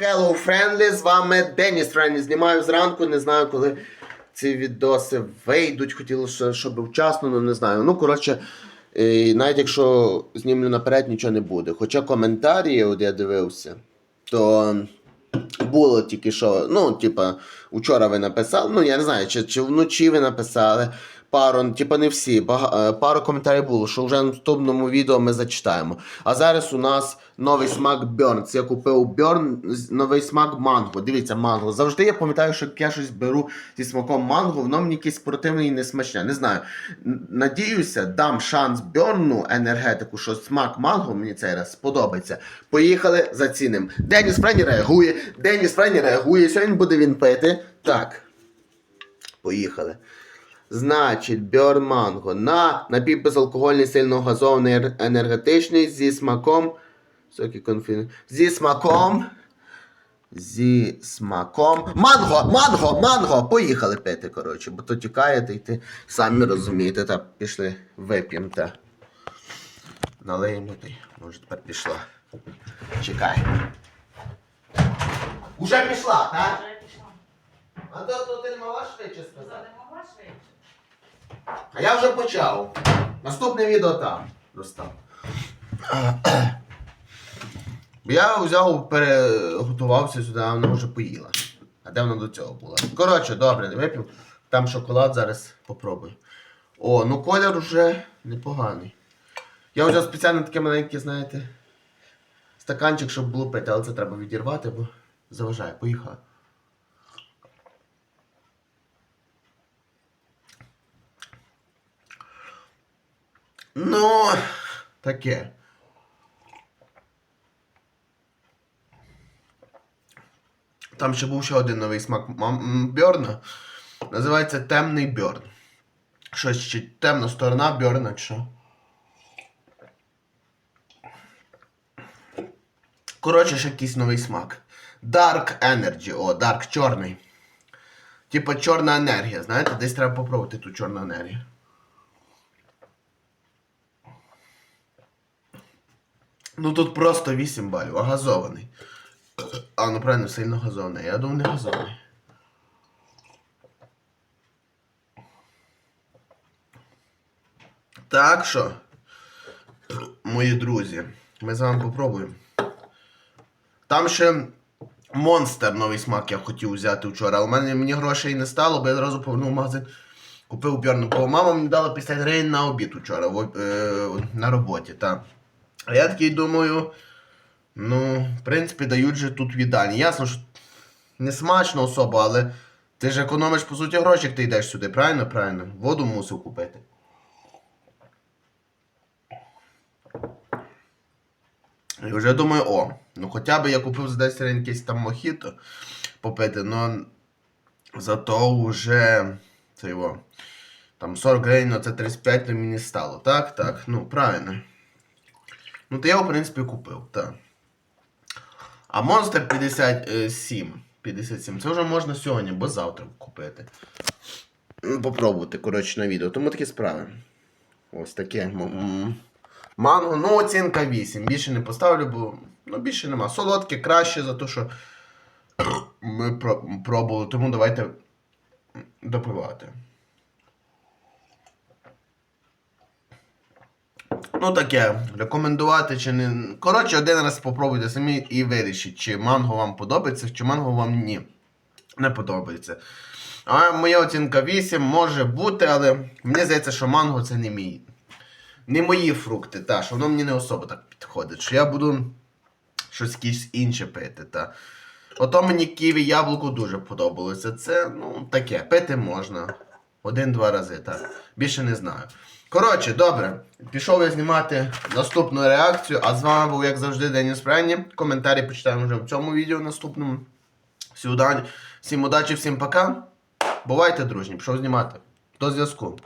Hello, Friendly, з вами Деніс Френлі. Знімаю зранку, не знаю, коли ці відоси вийдуть. Хотілося, щоб вчасно, але не знаю. Ну, коротше, е, навіть якщо знімлю наперед, нічого не буде. Хоча коментарі, от я дивився, то було тільки що, ну, типа, вчора ви написали, ну я не знаю, чи, чи вночі ви написали. Пару, типа не всі, е, пару коментарів було, що вже в наступному відео ми зачитаємо. А зараз у нас новий смак Burns. Я купив з- новий смак манго. Дивіться, манго. Завжди я пам'ятаю, що я щось беру зі смаком манго, воно мені якесь спортивне і не смачне. Не знаю. Надіюся, дам шанс Бьорну енергетику, що смак манго мені цей раз сподобається. Поїхали заціним. Деніс Френі реагує. Деніс Френі реагує. Сьогодні буде він пити. Так. Поїхали. Значить, Бьорн Манго на напій безалкогольний сильно газований енергетичний зі смаком. Зі смаком. Зі смаком. Манго! Манго! Манго! Поїхали пити, коротше, бо то тікаєте і ти самі розумієте. Та пішли, вип'ємо та. Налиємо ти. Може тепер пішла. Чекай. Уже пішла, так? А то, то ти не могла швидше сказати. не могла швидше. А я вже почав. Наступне відео там достав. Я взяв, переготувався сюди, а вона вже поїла. А де вона до цього була? Коротше, добре, не вип'ю. Там шоколад зараз попробую. О, ну колір вже непоганий. Я взяв спеціально таке маленьке, знаєте, стаканчик, щоб було пити, але це треба відірвати, бо заважає. Поїхала. Ну, таке. Там ще був ще один новий смак Бьорна. Називається темний Бьорн. Щось чи темна сторона Бьорна, чи що. Коротше, ще якийсь новий смак. Dark Energy. О, Dark чорний. Типа чорна енергія, знаєте, десь треба попробувати ту чорну енергію. Ну тут просто 8 балів, а газований. А, ну правильно, сильно газований. Я думаю, не газований. Так що, мої друзі, ми з вами попробуємо. Там ще монстр новий смак я хотів взяти вчора, але мене мені грошей не стало, бо я одразу повернув магазин. Купив бьорну, бо мама мені дала 50 гривень на обід вчора в е, на роботі. Та. А я такий думаю, ну, в принципі, дають же тут в. Ясно, що не смачно особо, але ти ж економиш по суті гроші, як ти йдеш сюди, правильно? Правильно. Воду мусив купити. І вже думаю, о, ну хоча б я купив за 10 гривень якийсь там мохіто попити, ну зато вже це його. Там 40 гривень, ну це 35 то мені стало. Так, так, ну правильно. Ну, то я, в принципі, купив, так. А Monster 57. 57. Це вже можна сьогодні, бо завтра купити. Ну, Попробувати, коротше, на відео. Тому такі справи. Ось таке. Манго, ну, оцінка 8. Більше не поставлю, бо ну, більше нема. Солодке краще за те, що ми пробували. Тому давайте допивати. Ну таке, рекомендувати чи не. Коротше, один раз спробуйте самі і вирішіть, чи манго вам подобається, чи манго вам ні. Не подобається. А моя оцінка 8 може бути, але мені здається, що манго це не мій. Не мої фрукти, та, що воно мені не особо так підходить. Що я буду щось інше пити. Та. Ото мені ківі яблуко дуже подобалося. Це, ну, таке, пити можна. Один-два рази, так. Більше не знаю. Коротше, добре. Пішов я знімати наступну реакцію, а з вами був, як завжди, Деніс Френні. Коментарі почитаємо вже в цьому відео наступному. Всім удачі, всім удачі, всім пока. Бувайте дружні, пішов знімати. До зв'язку.